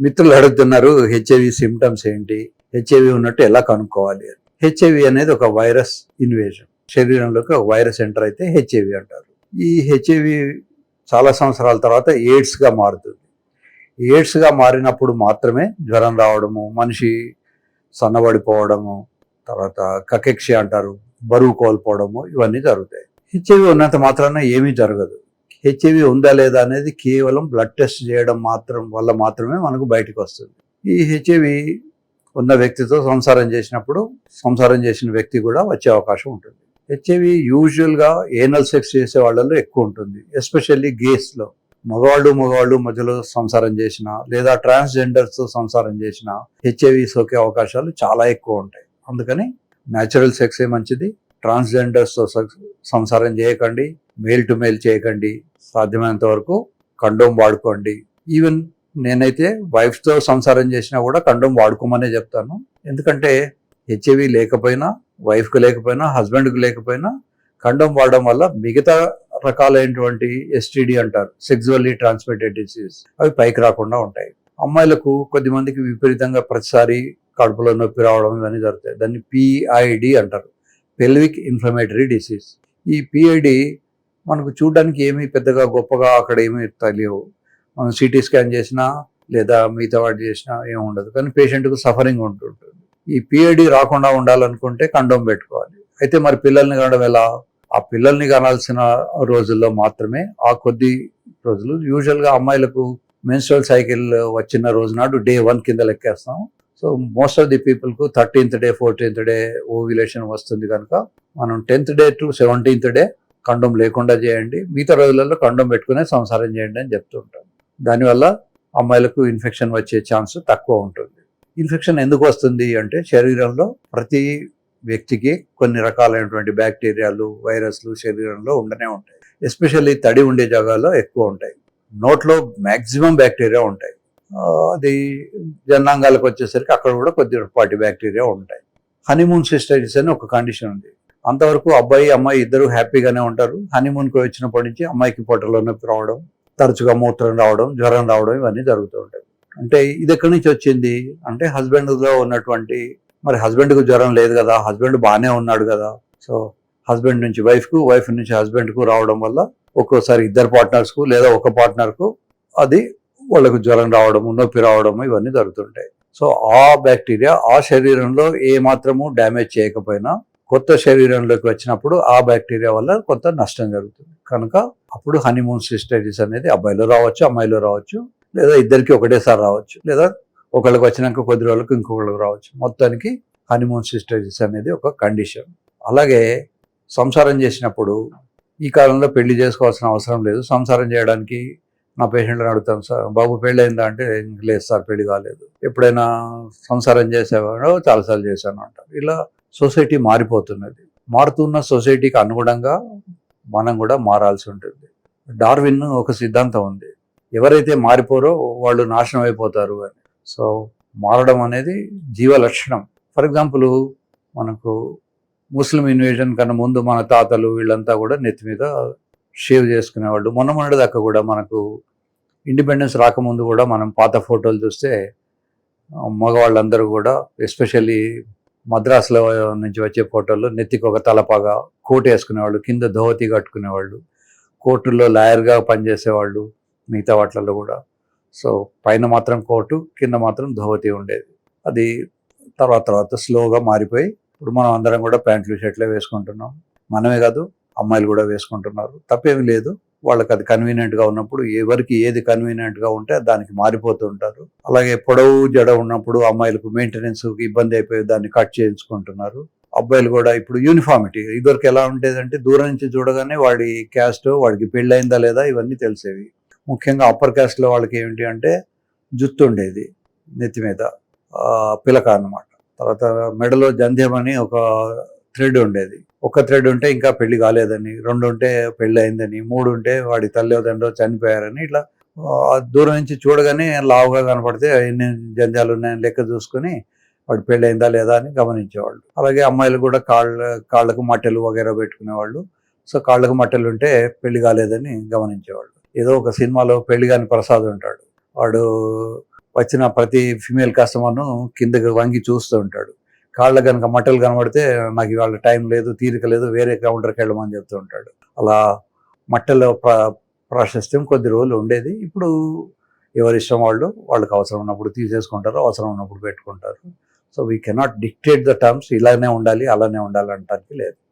మిత్రులు అడుగుతున్నారు HIV symptoms ఏంటి? హెచ్ఐవి ఉన్నట్టు ఎలా కనుక్కోవాలి? అని. హెచ్ఐవి అనేది ఒక వైరస్ ఇన్వేషన్. శరీరంలోకి ఒక వైరస్ ఎంటర్ అయితే హెచ్ఐవి అంటారు. ఈ హెచ్ఐవి చాలా సంవత్సరాల తర్వాత ఎయిడ్స్గా మారుతుంది. ఎయిడ్స్గా మారినప్పుడు మాత్రమే జ్వరం రావడము మనిషి సన్నబడిపోవడము తర్వాత కకెక్షి అంటారు బరువు కోల్పోవడము ఇవన్నీ జరుగుతాయి. హెచ్ఐవి ఉన్నంత మాత్రాన ఏమీ జరగదు. హెచ్ఐవి ఉందా లేదా అనేది కేవలం బ్లడ్ టెస్ట్ చేయడం మాత్రం వల్ల మాత్రమే మనకు బయటకు వస్తుంది. ఈ హెచ్ఐవి ఉన్న వ్యక్తితో సంసారం చేసినప్పుడు సంసారం చేసిన వ్యక్తి కూడా వచ్చే అవకాశం ఉంటుంది. హెచ్ఐవి యూజువల్గా ఏనల్ సెక్స్ చేసే వాళ్ళలో ఎక్కువ ఉంటుంది. ఎస్పెషల్లీ గేస్లో మగవాళ్ళు మగవాళ్ళు మధ్యలో సంసారం చేసిన లేదా ట్రాన్స్జెండర్స్తో సంసారం చేసిన హెచ్ఐవి సోకే అవకాశాలు చాలా ఎక్కువ ఉంటాయి. అందుకని న్యాచురల్ సెక్సే మంచిది. ట్రాన్స్జెండర్స్తో సంసారం చేయకండి. మేల్ టు మేల్ చేయకండి సాధ్యమైనంత వరకు కండోమ్ వాడుకోండి. ఈవెన్ నేనైతే వైఫ్తో సంసారం చేసినా కూడా కండోమ్ వాడుకోమనే చెప్తాను. ఎందుకంటే హెచ్ఐవి లేకపోయినా వైఫ్కి లేకపోయినా హస్బెండ్కి లేకపోయినా కండోమ్ వాడడం వల్ల మిగతా రకాలైనటువంటి ఎస్టీడీ అంటారు సెక్సువల్లీ ట్రాన్స్మిటెడ్ డిసీజ్ అవి పైకి రాకుండా ఉంటాయి. అమ్మాయిలకు కొద్ది మందికి విపరీతంగా ప్రతిసారి కడుపులో నొప్పి రావడం ఇవన్నీ జరుగుతాయి. దాన్ని పిఐడి అంటారు పెల్విక్ ఇన్ఫ్లమేటరీ డిసీజ్ ఈ పిఐడి మనకు చూడడానికి ఏమీ పెద్దగా గొప్పగా అక్కడ ఏమీ తెలియవు. మనం సిటీ స్కాన్ చేసినా లేదా మిగతా వాటి చేసినా ఏమి ఉండదు. కానీ పేషెంట్కు సఫరింగ్ ఉంటుంటుంది. ఈ పిఐడి రాకుండా ఉండాలనుకుంటే కండోమ్ పెట్టుకోవాలి. అయితే మరి పిల్లల్ని కనడం ఎలా? ఆ పిల్లల్ని కనాల్సిన రోజుల్లో మాత్రమే ఆ కొద్ది రోజులు. యూజువల్గా అమ్మాయిలకు మెన్స్ట్రల్ సైకిల్ వచ్చిన రోజు నాడు డే వన్ కింద లెక్కేస్తాం. So most of the పీపుల్కు thirteenth day fourteenth day ovulation వస్తుంది కనుక మనం tenth day to seventeenth day condom లేకుండా చేయండి. మిగతా రోజులలో కండం పెట్టుకునే సంసారం చేయండి అని చెప్తుంటాం దానివల్ల అమ్మాయిలకు ఇన్ఫెక్షన్ వచ్చే ఛాన్స్ తక్కువ ఉంటుంది. ఇన్ఫెక్షన్ ఎందుకు వస్తుంది అంటే శరీరంలో ప్రతి వ్యక్తికి కొన్ని రకాలైనటువంటి బ్యాక్టీరియాలు వైరస్లు శరీరంలో ఉండనే ఉంటాయి. ఎస్పెషల్లీ తడి ఉండే జాగాల్లో ఎక్కువ ఉంటాయి. నోట్లో మ్యాక్సిమం బ్యాక్టీరియా ఉంటాయి. అది జనాంగాలకు వచ్చేసరికి అక్కడ కూడా కొద్దిపాటి బ్యాక్టీరియా ఉంటాయి. హనీమూన్ సిస్టైటిస్ అని ఒక కండిషన్ ఉంది. అంతవరకు అబ్బాయి అమ్మాయి ఇద్దరు హ్యాపీగానే ఉంటారు. హనీమూన్కి వచ్చినప్పటి నుంచి అమ్మాయికి పొట్టలో నొప్పి రావడం తరచుగా మూత్రం రావడం జ్వరం రావడం ఇవన్నీ జరుగుతూ ఉంటాయి. అంటే ఇది ఎక్కడి నుంచి వచ్చింది? అంటే హస్బెండ్లో ఉన్నటువంటి మరి హస్బెండ్కు జ్వరం లేదు కదా హస్బెండ్ బాగానే ఉన్నాడు కదా. సో హస్బెండ్ నుంచి వైఫ్కు వైఫ్ నుంచి హస్బెండ్కు రావడం వల్ల ఒక్కోసారి ఇద్దరు పార్ట్నర్స్కు లేదా ఒక పార్ట్నర్కు అది వాళ్ళకు జ్వరం రావడము నొప్పి రావడము ఇవన్నీ జరుగుతుంటాయి సో ఆ బ్యాక్టీరియా ఆ శరీరంలో ఏ మాత్రము డ్యామేజ్ చేయకపోయినా కొత్త శరీరంలోకి వచ్చినప్పుడు ఆ బ్యాక్టీరియా వల్ల కొంత నష్టం జరుగుతుంది. కనుక అప్పుడు హనీమూన్ సిస్టైటిస్ అనేది అబ్బాయిలో రావచ్చు అమ్మాయిలో రావచ్చు లేదా ఇద్దరికి ఒకటేసారి రావచ్చు లేదా ఒకళ్ళకి వచ్చినాక కొద్ది రోజులకు ఇంకొకళ్ళకి రావచ్చు. మొత్తానికి హనీమూన్ సిస్టైటిస్ అనేది ఒక కండిషన్ అలాగే సంసారం చేసినప్పుడు ఈ కాలంలో పెళ్ళి చేసుకోవాల్సిన అవసరం లేదు. సంసారం చేయడానికి నా పేషెంట్లను అడుగుతాం సార్ బాబు పెళ్ళి అయిందా అంటే లేదు సార్ పెళ్ళి కాలేదు. ఎప్పుడైనా సంసారం చేసేవాడో చాలాసార్లు చేశాను అంటారు. ఇలా సొసైటీ మారిపోతున్నది. మారుతున్న సొసైటీకి అనుగుణంగా మనం కూడా మారాల్సి ఉంటుంది. డార్విన్ ఒక సిద్ధాంతం ఉంది. ఎవరైతే మారిపోరో వాళ్ళు నాశనం అయిపోతారు అని. సో మారడం అనేది జీవ లక్షణం. ఫర్ ఎగ్జాంపుల్ మనకు ముస్లిం ఇన్వేజన్ కన్నా ముందు మన తాతలు వీళ్ళంతా కూడా నెత్తి మీద షేవ్ చేసుకునేవాళ్ళు. మొన్న మొన్నటి దాకా కూడా మనకు ఇండిపెండెన్స్ రాకముందు కూడా మనం పాత ఫోటోలు చూస్తే మగవాళ్ళందరూ కూడా ఎస్పెషల్లీ మద్రాసులో నుంచి వచ్చే ఫోటోలు నెత్తికి ఒక తలపాగా కోటు వేసుకునేవాళ్ళు కింద ధోవతి కట్టుకునేవాళ్ళు కోర్టుల్లో లాయర్గా పనిచేసేవాళ్ళు మిగతా వాటిలలో కూడా. సో పైన మాత్రం కోటు కింద మాత్రం ధోవతి ఉండేది. అది తర్వాత తర్వాత స్లోగా మారిపోయి ఇప్పుడు మనం అందరం కూడా ప్యాంట్లు షర్ట్లే వేసుకుంటున్నాం. మనమే కాదు అమ్మాయిలు కూడా వేసుకుంటున్నారు. తప్పేమీ లేదు. వాళ్ళకి అది కన్వీనియంట్గా ఉన్నప్పుడు ఎవరికి ఏది కన్వీనియంట్గా ఉంటే దానికి మారిపోతూ ఉంటారు. అలాగే పొడవు జడ ఉన్నప్పుడు అమ్మాయిలకు మెయింటెనెన్స్ ఇబ్బంది అయిపోయి దాన్ని కట్ చేయించుకుంటున్నారు. అబ్బాయిలు కూడా ఇప్పుడు యూనిఫామిటీ ఇదివరకు ఎలా ఉండేదంటే దూరం నుంచి చూడగానే వాడి క్యాస్ట్ వాడికి పెళ్ళయిందా లేదా ఇవన్నీ తెలిసేవి. ముఖ్యంగా అప్పర్ క్యాస్ట్లో వాళ్ళకి ఏమిటి అంటే జుత్తు ఉండేది నెత్తి మీద. పిలక అన్నమాట. తర్వాత మెడలో జంధ్యం అని ఒక థ్రెడ్ ఉండేది. ఒక థ్రెడ్ ఉంటే ఇంకా పెళ్ళి కాలేదని రెండు ఉంటే పెళ్ళి అయిందని మూడు ఉంటే వాడి తల్లిదండ్రులు చనిపోయారని ఇట్లా దూరం నుంచి చూడగానే లావుగా కనపడితే ఎన్ని జంజాలు ఉన్నాయని లెక్క చూసుకొని వాడు పెళ్ళి అయిందా లేదా అని గమనించేవాళ్ళు. అలాగే అమ్మాయిలు కూడా కాళ్ళ కాళ్ళకు మట్టెలు వగేరా పెట్టుకునేవాళ్ళు. సో కాళ్ళకు మట్టెలు ఉంటే పెళ్ళి కాలేదని గమనించేవాళ్ళు. ఏదో ఒక సినిమాలో పెళ్ళి కాని ప్రసాద్ ఉంటాడు. వాడు వచ్చిన ప్రతి ఫిమేల్ కస్టమర్ను కిందకి వంగి చూస్తూ ఉంటాడు. కాళ్ళ కనుక మట్టలు కనబడితే నాకు ఇవాళ టైం లేదు తీరిక లేదు వేరే కౌంటర్కి వెళ్ళమని చెప్తూ ఉంటాడు. అలా మట్టల ప్రా- ప్రాశస్త్యం కొద్ది రోజులు ఉండేది. ఇప్పుడు ఎవరి ఇష్టం వాళ్ళు వాళ్ళకి అవసరం ఉన్నప్పుడు తీసేసుకుంటారు అవసరం ఉన్నప్పుడు పెట్టుకుంటారు. So we cannot dictate the terms ఇలానే ఉండాలి అలానే ఉండాలి అనటానికి లేదు.